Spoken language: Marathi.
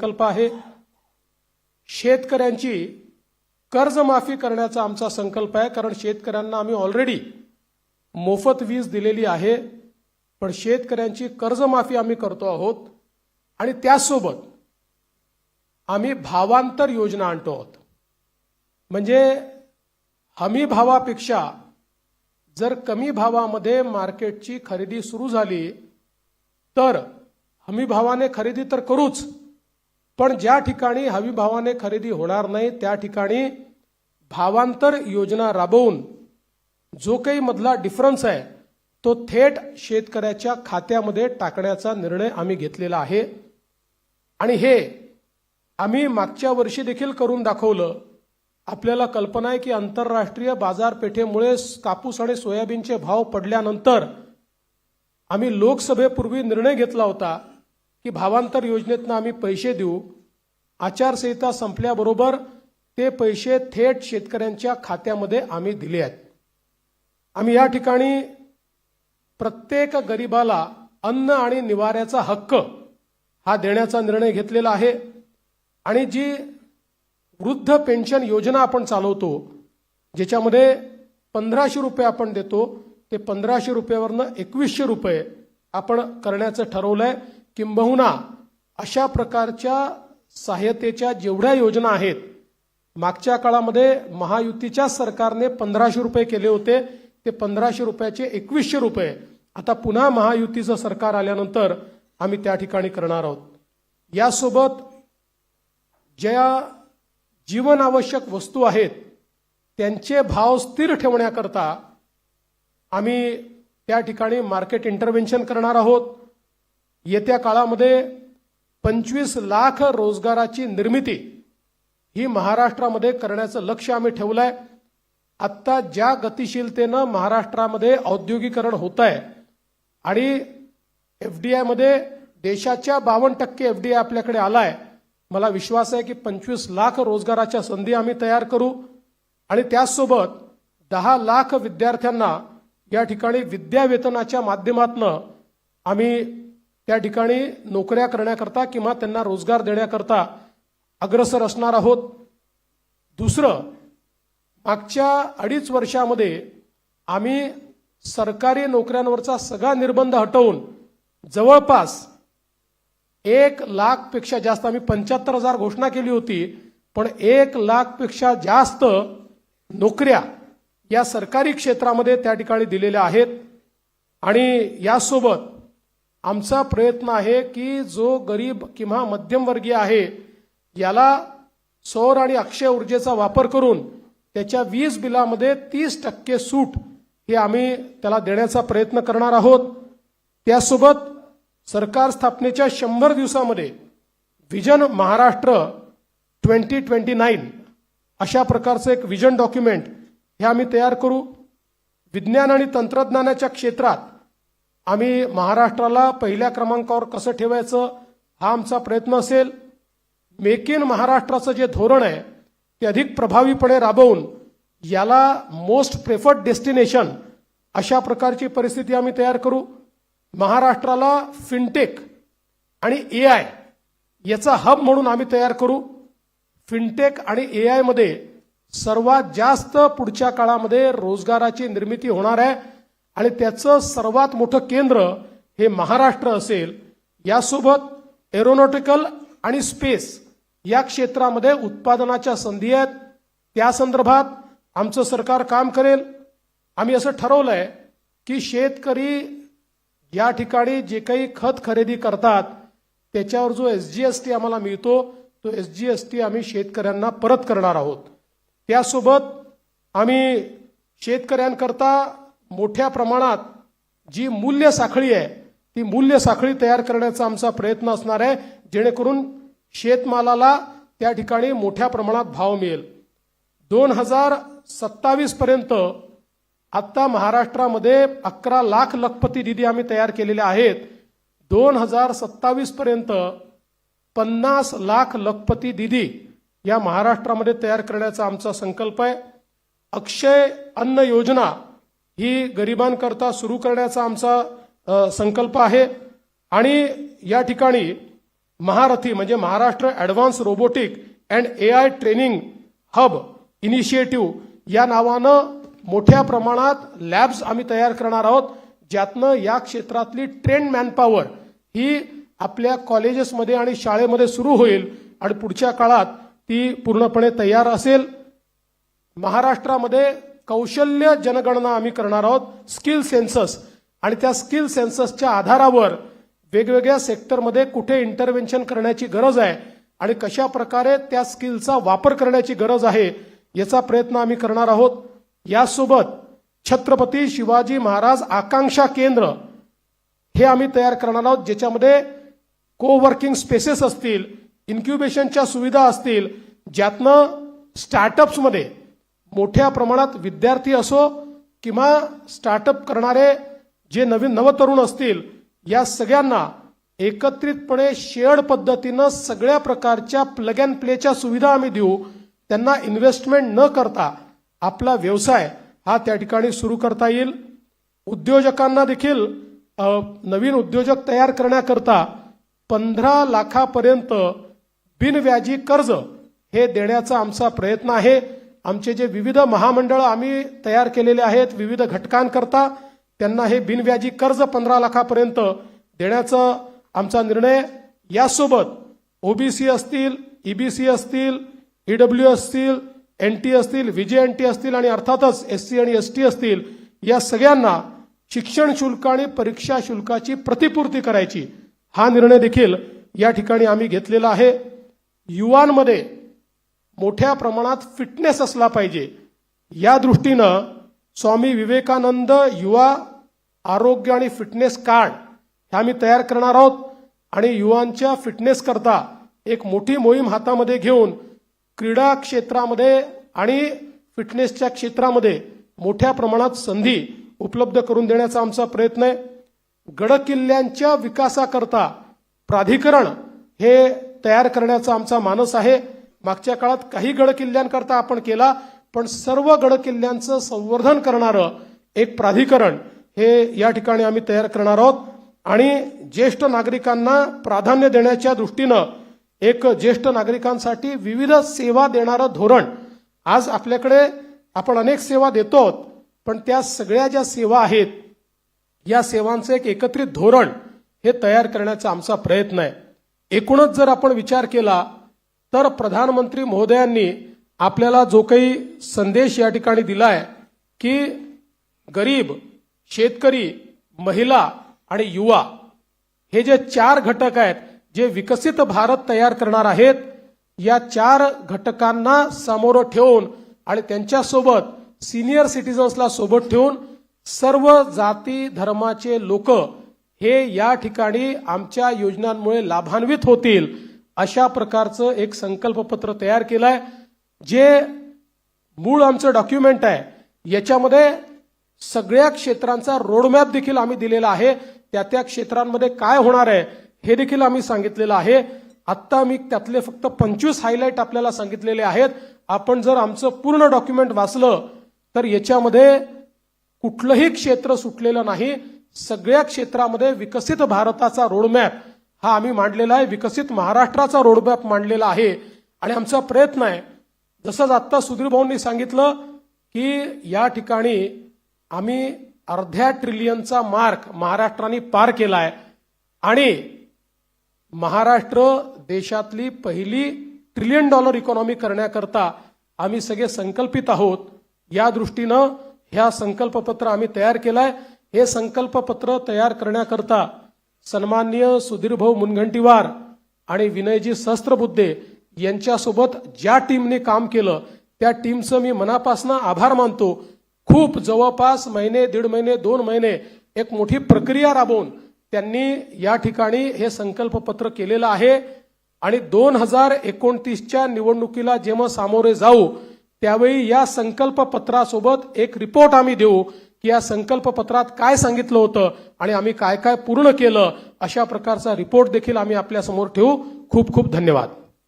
संकल्प आहे. शेतकऱ्यांची कर्जमाफी करण्याचा आमचा संकल्प आहे. कारण शेतकऱ्यांना आम्ही ऑलरेडी मोफत वीज दिलेली आहे. पण शेतकऱ्यांची कर्जमाफी आम्ही करतो आहोत. आणि त्याचसोबत आम्ही भावांतर योजना आणतो आहोत. म्हणजे हमी भावापेक्षा जर कमी भावामध्ये मार्केटची खरेदी सुरू झाली तर हमी भावाने खरेदी तर करूच. पण ज्या ठिकाणी हमीभावाने खरेदी होणार नाही त्या ठिकाणी भावांतर योजना राबवून जो काही मधला डिफरन्स आहे तो थेट शेतकऱ्याच्या खात्यामध्ये टाकण्याचा निर्णय आम्ही घेतलेला आहे. आणि हे आम्ही मागच्या वर्षी देखील करून दाखवलं. आपल्याला कल्पना आहे की आंतरराष्ट्रीय बाजारपेठेमुळे कापूस आणि सोयाबीनचे भाव पडल्यानंतर आम्ही लोकसभेपूर्वी निर्णय घेतला होता की भावांतर योजनेतनं आम्ही पैसे देऊ. आचारसंहिता संपल्याबरोबर ते पैसे थेट शेतकऱ्यांच्या खात्यामध्ये आम्ही दिले आहेत. आम्ही या ठिकाणी प्रत्येक गरिबाला अन्न आणि निवाऱ्याचा हक्क हा देण्याचा निर्णय घेतलेला आहे. आणि जी वृद्ध पेन्शन योजना आपण चालवतो ज्याच्यामध्ये पंधराशे रुपये आपण देतो ते पंधराशे रुपयावरनं एकवीसशे रुपये आपण करण्याचं ठरवलंय. किंबहुना अशा प्रकारच्या सहाय्यतेच्या जेवढ्या योजना आहेत मागच्या काळामध्ये महायुतीच्या सरकारने पंधराशे रुपये केले होते ते पंधराशे रुपयाचे एकवीसशे रुपये. आता पुन्हा महायुतीचं सरकार आल्यानंतर आम्ही त्या ठिकाणी करणार आहोत. यासोबत ज्या जीवनावश्यक वस्तू आहेत त्यांचे भाव स्थिर ठेवण्याकरता आम्ही त्या ठिकाणी मार्केट इंटरव्हेन्शन करणार आहोत. येत्या काळामध्ये पंचवीस लाख रोजगाराची निर्मिती ही महाराष्ट्रामध्ये करण्याचं लक्ष आम्ही ठेवलं आहे आत्ता ज्या गतिशीलतेनं महाराष्ट्रामध्ये औद्योगिकरण होत आहे आणि एफ डी आयमध्ये देशाच्या बावन्न टक्के एफ डी आय आपल्याकडे आलाय मला विश्वास आहे की पंचवीस लाख रोजगाराच्या संधी आम्ही तयार करू आणि त्याचसोबत दहा लाख विद्यार्थ्यांना या ठिकाणी विद्यावेतनाच्या माध्यमातनं आम्ही त्या ठिकाणी नोकऱ्या करण्याकरता किंवा त्यांना रोजगार देण्याकरता अग्रसर असणार आहोत. दुसरं मागच्या अडीच वर्षामध्ये आम्ही सरकारी नोकऱ्यांवरचा सगळा निर्बंध हटवून जवळपास एक लाखपेक्षा जास्त आम्ही पंच्याहत्तर हजार घोषणा केली होती पण एक लाखपेक्षा जास्त नोकऱ्या या सरकारी क्षेत्रामध्ये त्या ठिकाणी दिलेल्या आहेत. आणि यासोबत आमचा प्रयत्न आहे की जो गरीब किंवा मध्यमवर्गीय आहे याला सौर आणि अक्षय ऊर्जेचा वापर करून त्याच्या वीज बिलामध्ये तीस टक्के सूट हे आम्ही त्याला देण्याचा प्रयत्न करणार आहोत. त्यासोबत सरकार स्थापनेच्या शंभर दिवसामध्ये vision Maharashtra twenty twenty nine अशा प्रकारचं एक विजन डॉक्युमेंट हे आम्ही तयार करू. विज्ञान आणि तंत्रज्ञानाच्या क्षेत्रात आम्ही महाराष्ट्राला पहिल्या क्रमांकावर कसं ठेवायचं हा आमचा प्रयत्न असेल. मेक इन महाराष्ट्राचं जे धोरण आहे ते अधिक प्रभावीपणे राबवून याला मोस्ट प्रेफर्ड डेस्टिनेशन अशा प्रकारची परिस्थिती आम्ही तयार करू. महाराष्ट्राला फिनटेक आणि ए आय याचा हब म्हणून आम्ही तयार करू. फिनटेक आणि ए आयमध्ये सर्वात जास्त पुढच्या काळामध्ये रोजगाराची निर्मिती होणार आहे. आणि त्याचं सर्वात मोठं केंद्र हे महाराष्ट्र असेल. यासोबत एरोनॉटिकल आणि स्पेस या क्षेत्रामध्ये उत्पादनाच्या संधी आहेत. त्या संदर्भात आमचं सरकार काम करेल. आम्ही असं ठरवलंय की शेतकरी या ठिकाणी जे काही खत खरेदी करतात त्याच्यावर जो एस जी एस टी आम्हाला मिळतो तो एस जी एस टी आम्ही शेतकऱ्यांना परत करणार आहोत. त्यासोबत आम्ही शेतकऱ्यांकरता मोठ्या प्रमाणात जी मूल्य साखळी आहे ती मूल्य साखळी तयार करण्याचा आमचा प्रयत्न असणार आहे. जेणेकरून शेतमालाला त्या ठिकाणी मोठ्या प्रमाणात भाव मिळेल. दोन हजार सत्तावीस पर्यंत आत्ता महाराष्ट्रामध्ये अकरा लाख लखपती निधी आम्ही तयार केलेले आहेत. दोन हजार सत्तावीस पर्यंत पन्नास लाख लखपती निधी या महाराष्ट्रामध्ये तयार करण्याचा आमचा संकल्प आहे. अक्षय अन्न योजना ही गरिबांकरता सुरू करण्याचा आमचा संकल्प आहे. आणि या ठिकाणी महारथी म्हणजे Maharashtra advance robotic and A I training hub initiative या नावानं मोठ्या प्रमाणात लॅब्स आम्ही तयार करणार आहोत ज्यातनं या क्षेत्रातली ट्रेंड मॅनपॉवर ही आपल्या कॉलेजेसमध्ये आणि शाळेमध्ये सुरू होईल आणि पुढच्या काळात ती पूर्णपणे तयार असेल. महाराष्ट्रामध्ये कौशल्य जनगणना आम्ही करणार आहोत स्किल सेन्सस. आणि त्या स्किल सेन्ससच्या आधारावर वेगवेगळ्या सेक्टरमध्ये कुठे इंटरव्हेन्शन करण्याची गरज आहे आणि कशा प्रकारे त्या स्किलचा वापर करण्याची गरज आहे याचा प्रयत्न आम्ही करणार आहोत. यासोबत छत्रपती शिवाजी महाराज आकांक्षा केंद्र हे आम्ही तयार करणार आहोत ज्याच्यामध्ये को वर्किंग स्पेसेस असतील इन्क्युबेशनच्या सुविधा असतील ज्यातनं स्टार्टअप्समध्ये मोठ्या प्रमाणात विद्यार्थी असो किंवा स्टार्टअप करणारे जे नवीन नवतरुण असतील या सगळ्यांना एकत्रितपणे शेअर्ड पद्धतीनं सगळ्या प्रकारच्या प्लग अँड प्लेच्या सुविधा आम्ही देऊ. त्यांना इन्व्हेस्टमेंट न करता आपला व्यवसाय हा त्या ठिकाणी सुरू करता येईल. उद्योजकांना देखील नवीन उद्योजक तयार करण्याकरता पंधरा लाखापर्यंत बिनव्याजी कर्ज हे देण्याचा आमचा प्रयत्न आहे. आमचे जे विविध महामंडळ आम्ही तयार केलेले आहेत विविध घटकांकरता त्यांना हे बिनव्याजी कर्ज पंधरा लाखापर्यंत देण्याचा आमचा निर्णय. यासोबत ओबीसी असतील ईबीसी असतील ईडब्ल्यू असतील एन टी असतील विजय एन टी असतील आणि अर्थातच एस सी आणि एस टी असतील या सगळ्यांना शिक्षण शुल्क आणि परीक्षा शुल्काची प्रतिपूर्ती करायची हा निर्णय देखील या ठिकाणी आम्ही घेतलेला आहे. युवांमध्ये मोठ्या प्रमाणात फिटनेस असला पाहिजे. या दृष्टीनं स्वामी विवेकानंद युवा आरोग्य आणि फिटनेस कार्ड हे आम्ही तयार करणार आहोत. आणि युवांच्या फिटनेस करता एक मोठी मोहीम हातामध्ये घेऊन क्रीडा क्षेत्रामध्ये आणि फिटनेसच्या क्षेत्रामध्ये मोठ्या प्रमाणात संधी उपलब्ध करून देण्याचा आमचा प्रयत्न आहे. गडकिल्ल्यांच्या विकासाकरता प्राधिकरण हे तयार करण्याचा आमचा मानस आहे. मागच्या काळात काही गडकिल्ल्यांकरता आपण केला पण सर्व गडकिल्ल्यांचं संवर्धन करणारं एक प्राधिकरण हे या ठिकाणी आम्ही तयार करणार आहोत. आणि ज्येष्ठ नागरिकांना प्राधान्य देण्याच्या दृष्टीनं एक ज्येष्ठ नागरिकांसाठी विविध सेवा देणारं धोरण. आज आपल्याकडे आपण अनेक सेवा देतो आहोत पण त्या सगळ्या ज्या सेवा आहेत या सेवांचं एक एकत्रित धोरण हे तयार करण्याचा आमचा प्रयत्न आहे. एकूणच जर आपण विचार केला तर प्रधानमंत्री महोदयांनी आपल्याला जो काही संदेश या ठिकाणी दिलाय की गरीब शेतकरी महिला आणि युवा हे जे चार घटक आहेत जे विकसित भारत तयार करणार आहेत या चार घटकांना समोर ठेवून आणि त्यांच्यासोबत सिनियर सिटीजन्सला सोबत ठेवून सर्व जाती धर्माचे लोक हे या ठिकाणी आमच्या योजनांमुळे लाभान्वित होतील. अशा प्रकारचं एक संकल्पपत्र तयार केलंय जे मूळ आमचं डॉक्युमेंट आहे. याच्यामध्ये सगळ्या क्षेत्रांचा रोडमॅप देखील आम्ही दिलेला आहे. त्या त्या क्षेत्रांमध्ये काय होणार आहे हे देखील आम्ही सांगितलेलं आहे. आत्ता मी त्यातले फक्त पंचवीस हायलाईट आपल्याला सांगितलेले आहेत. आपण जर आमचं पूर्ण डॉक्युमेंट वाचलं तर याच्यामध्ये कुठलंही क्षेत्र सुटलेलं नाही. सगळ्या क्षेत्रामध्ये विकसित भारताचा रोडमॅप हा आम्ही मांडलेला आहे विकसित महाराष्ट्राचा रोडमॅप मांडलेला आहे. आणि आमचा प्रयत्न आहे जसंच आत्ता सुधीर भाऊंनी सांगितलं की या ठिकाणी आम्ही अर्ध्या ट्रिलियनचा मार्क महाराष्ट्राने पार केला आहे आणि महाराष्ट्र देशातली पहिली ट्रिलियन डॉलर इकॉनॉमी करण्याकरता आम्ही सगळे संकल्पित आहोत. या दृष्टीनं ह्या संकल्पपत्र आम्ही तयार केलंय. हे संकल्पपत्र तयार करण्याकरता सन्माननीय सुधीरभाऊ मुनगंटीवार आणि विनयजी सहस्त्रबुद्धे यांच्यासोबत ज्या टीमने काम केलं त्या टीमचं मी मनापासून आभार मानतो. खूप जवळपास महिने दीड महिने दोन महिने एक मोठी प्रक्रिया राबवून त्यांनी या ठिकाणी हे संकल्पपत्र केलेलं आहे. आणि दोन हजार एकोणतीसच्या निवडणुकीला जेव्हा सामोरे जाऊ त्यावेळी या संकल्पपत्रासोबत एक रिपोर्ट आम्ही देऊ. की या संकल्पपत्रात काय सांगितलं होतं आणि आम्ही काय काय पूर्ण केलं अशा प्रकारचा रिपोर्ट देखील आम्ही आपल्यासमोर ठेवू. खूप खूप धन्यवाद.